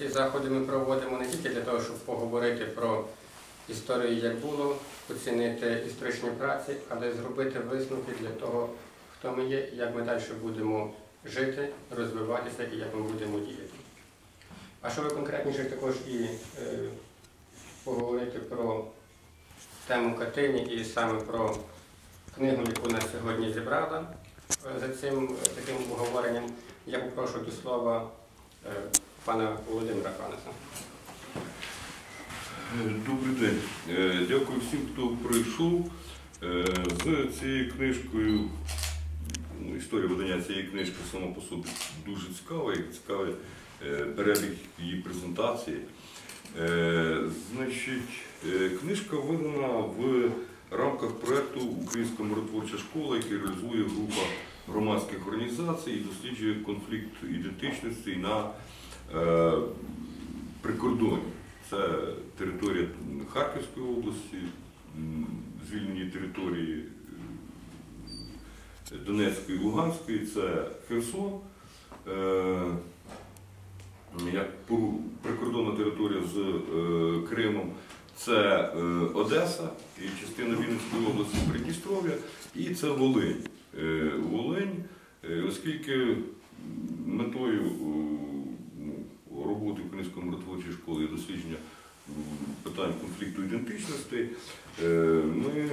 Ці заходи ми проводимо не тільки для того, щоб поговорити про історію, як було, оцінити історичні праці, але й зробити висновки для того, хто ми є, як ми далі будемо жити, розвиватися і як ми будемо діяти. А щоб конкретніше також і е, поговорити про тему Катині і саме про книгу, яку нас сьогодні зібрала е, за цим е, таким обговоренням, я попрошу до слова е, пана Володимира Ханеса. Добрий день. Е, Дякую всім, хто прийшов. Е, З цією книжкою, ну, історія видання цієї книжки сама по собі дуже цікава, і цікавий е, перебіг її презентації. Е, Значить, е, книжка видана в рамках проєкту Українська миротворча школа, який реалізує група громадських організацій і досліджує конфлікт ідентичності на е, прикордоні. Це територія Харківської області, звільнені території е, Донецької і Луганської, це Херсон. Е, Як прикордонна територія з Кримом, це Одеса і частина Вінницької області Придністров'я, і це Волинь. Волинь, оскільки метою роботи Української миротворчої школи є дослідження питань конфлікту ідентичності, е, ми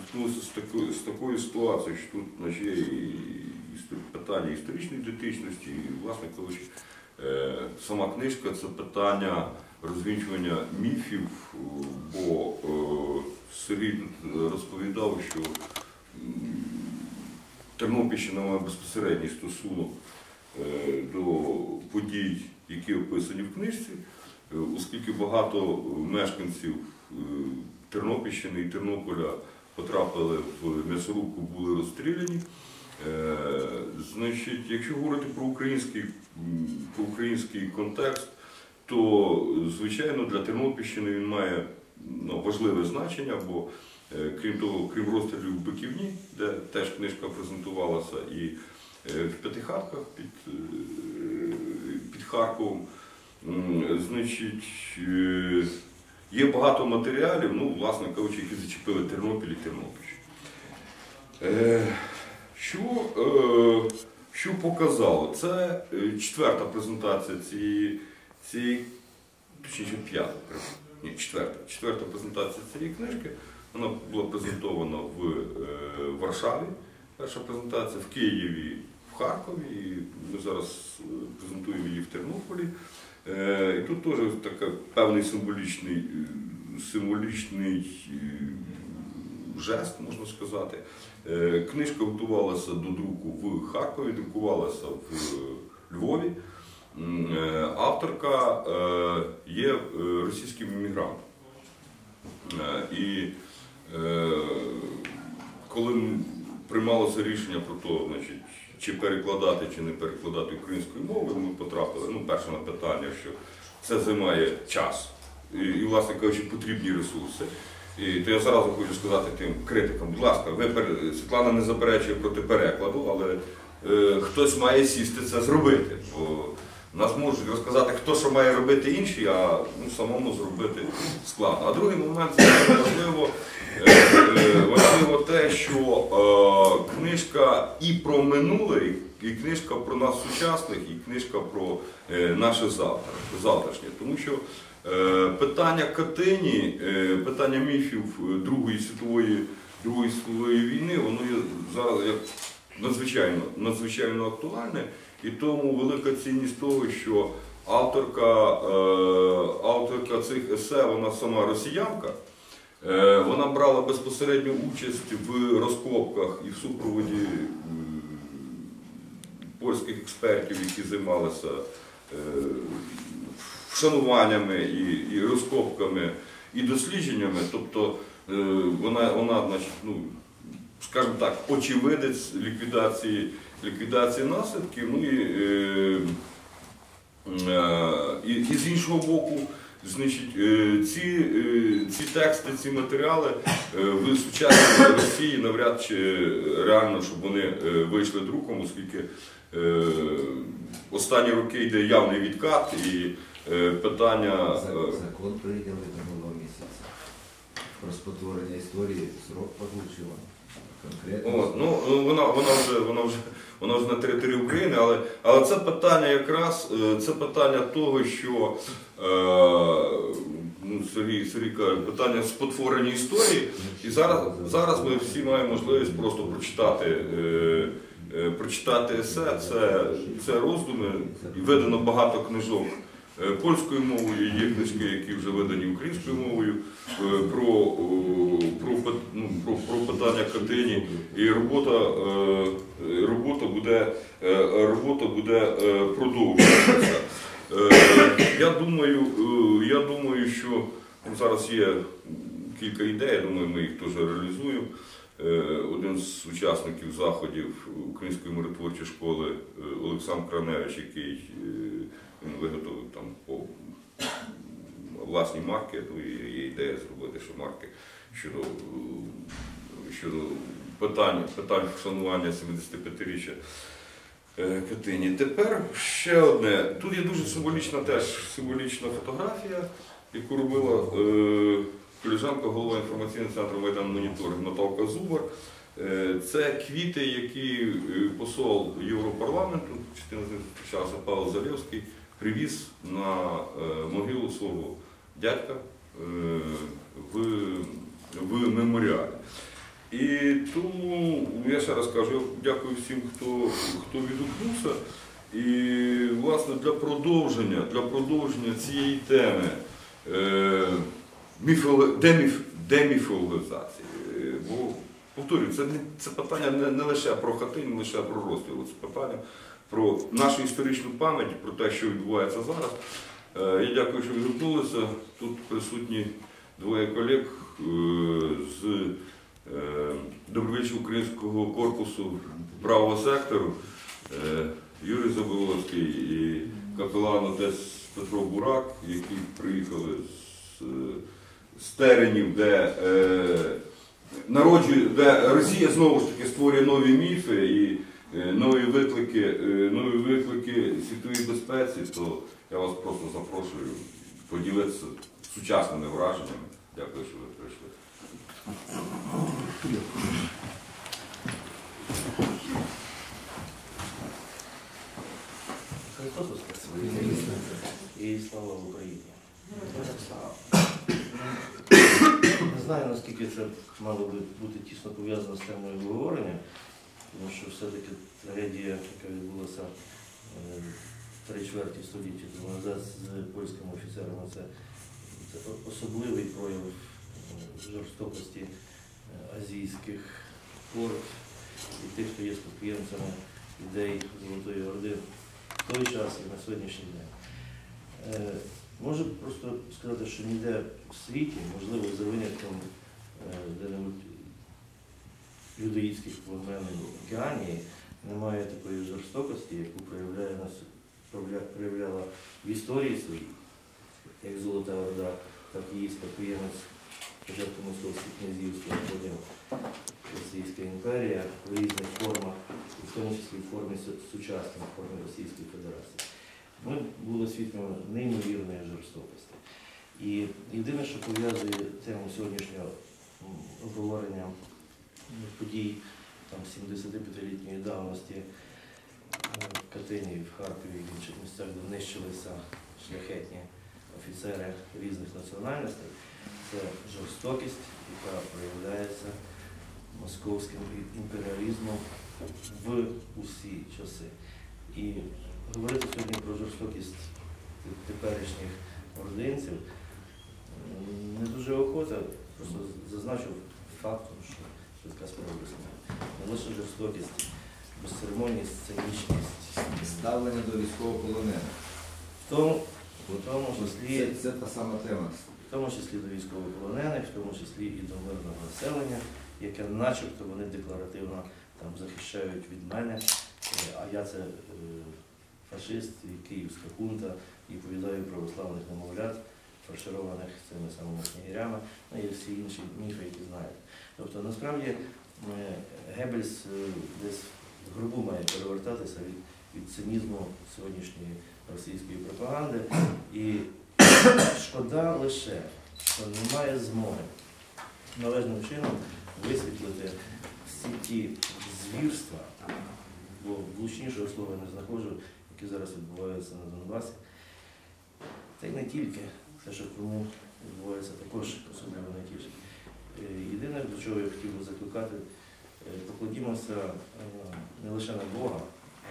зіткнулися з такою, з такою ситуацією, що тут значить, є і питання історичної ідентичності, і, власне кажучи, е, сама книжка це питання розвінчування міфів, бо е, Сергій розповідав, що Тернопільщина має безпосередній стосунок е, до подій, які описані в книжці, е, оскільки багато мешканців е, Тернопільщини і Тернополя потрапили в м'ясорубку, були розстріляні. Е, Значить, якщо говорити про український, про український контекст, то звичайно для Тернопільщини він має ну, важливе значення, бо крім того, крім розстрілів в Биківні, де теж книжка презентувалася, і в П'ятихатках під Харковом, значить, е, є багато матеріалів, ну, власне кажучи, які зачепили Тернопіль і Тернопільщину. Е, Що, е, що показало? Це четверта презентація цієї, цієї точніше п'ята, ні, четверта, четверта презентація цієї книжки. Вона була презентована в Варшаві. Перша презентація в Києві, в Харкові. Ми зараз е, презентуємо її в Тернополі. Е, І тут теж такий певний символічний, е, символічний жест, можна сказати. Книжка готувалася до друку в Харкові, друкувалася в Львові. Авторка є російським іммігрантом. І приймалося рішення про те, чи перекладати, чи не перекладати українською мовою, ми потрапили ну, перше на питання, що це займає час і, і власне кажучи, потрібні ресурси. І то я зразу хочу сказати тим критикам, будь ласка, ви пер- Світлана не заперечує проти перекладу, але е, хтось має сісти це зробити. Бо нас можуть розказати, хто що має робити інші, а ну, самому зробити складно. А другий момент це важливо, е, е, важливо те, що е, книжка і про минуле, і, книжка про нас сучасних, і книжка про е, наше завтра, завтрашнє. Тому що е, питання Катині, е, питання міфів е, Другої світової, Другої світової війни, воно є зараз як надзвичайно, надзвичайно актуальне. І тому велика цінність того, що авторка, е, авторка цих есе, вона сама росіянка, е, вона брала безпосередню участь в розкопках і в супроводі польських експертів, які займалися е, вшануваннями і, і розкопками, і дослідженнями. Тобто вона, вона значить, ну, скажімо так, очевидець ліквідації, ліквідації наслідків. Ну, і, е, е, і, і з іншого боку, значить, е, ці, ці тексти, ці матеріали в сучасній Росії навряд чи реально, щоб вони вийшли друком, оскільки останні роки йде явний відкат і питання. Закон прийняли минулого місяця. Про спотворення історії срок озвучила. Конкретно. От, ну, ну, вона, вона, вже, вона, вже, вона вже на території України, але, але це питання якраз е, це питання того, що е, ну, Сергій, Сергій каже, питання спотворення історії. І зараз, зараз ми всі маємо можливість просто прочитати, е, е, прочитати есе, це, це роздуми, і видано багато книжок. Е, Польською мовою є книжки, які вже видані українською мовою е, про, про, ну, про, про питання Катині. І робота, е, е, робота буде, е, робота буде е, продовжуватися. Е, Я думаю, е, я думаю, що ну, зараз є кілька ідей, я думаю, ми їх теж реалізуємо. Е, Один з учасників заходів Української миротворчої школи е, Олександр Краневич, який е, виготовив власні марки, ну є ідея зробити, що марки щодо, щодо питань, питань вшанування 75-річчя е, Катині. Тепер ще одне. Тут є дуже символічна теж символічна фотографія, яку робила е, колежанка голова інформаційного центру Майдан Моніторинг Наталка Зубар. Е, Це квіти, які е, посол Європарламенту, частина з них зустрічався Павло Залєвський, привіз на могилу свого дядька е, в, в меморіалі. І тому я ще раз кажу, дякую всім, хто, хто відгукнувся. І власне для продовження, для продовження цієї теми е, деміф, деміфологізації. Бо повторюю, це, не, це питання не, не лише про хати, не лише про розстріл, це питання про нашу історичну пам'ять, про те, що відбувається зараз. Е, Я дякую, що відгукнулися. Тут присутні двоє колег е, з е, добровільчого українського корпусу правого сектору. Юрій Заболоцький і капелан отець Петро Бурак, які приїхали з, теренів, де, народжує, де Росія знову ж таки створює нові міфи і нові виклики, е, нові виклики світовій безпеці, то я вас просто запрошую поділитися сучасними враженнями. Дякую, що ви прийшли. Христос Воскрес! І слава Україні! Не знаю, наскільки це мало би бути тісно пов'язано з темою обговорення, тому що все-таки трагедія, яка відбулася е, три чверті століття тому назад з польськими офіцерами, це, це особливий прояв е, жорстокості е, азійських порт і тих, хто є спадкоємцями ідей Золотої Орди в той час і на сьогоднішній день. Можу просто сказати, що ніде в світі, можливо, за винятком де-небудь людоїдських племен Океанії, немає такої жорстокості, яку проявляє нас, проявляла в історії своїй, як Золота Орда, так і її спадкоємець спочатку Московських князівства, потім Російська імперія в різних формах, в тому числі в формі сучасної форми Російської Федерації. Ми були свідками неймовірної жорстокості. І єдине, що пов'язує тему сьогоднішнього обговорення подій 75-літньої давності е, в Катині, в Харкові в інших місцях, де нищилися шляхетні офіцери різних національностей, це жорстокість, яка проявляється московським імперіалізмом в усі часи. І говорити сьогодні про жорстокість теперішніх ординців не дуже охота, просто зазначив фактом, що швидка справа існує. Лише жорстокість, безцеремонність, цинічність, Ставлення до військовополонених. в тому, в тому числі Це, це та сама тема. в тому числі до військовополонених, в тому числі і до мирного населення, яке начебто вони декларативно там захищають від мене, е, а я це е, фашист, і київська хунта, і повідаю православних немовлят, фаршированих цими самими снігирями, ну і всі інші міфи, які знають. Тобто насправді е, Геббельс е, десь в грубу має перевертатися від, від цинізму сьогоднішньої російської пропаганди. І шкода лише, що немає змоги належним чином висвітлити всі ті звірства, бо влучнішого слова не знаходжу, які зараз відбуваються на Донбасі. Та й не тільки, те, що в Криму відбувається також особливо тішить. Е, Єдине, до чого я хотів би закликати, е, покладімося е, не лише на Бога,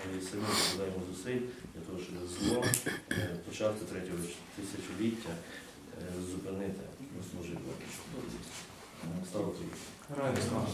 але й самі покладаємо зусиль для того, щоб зло початку третього тисячоліття зупинити на Україні! Героям слава.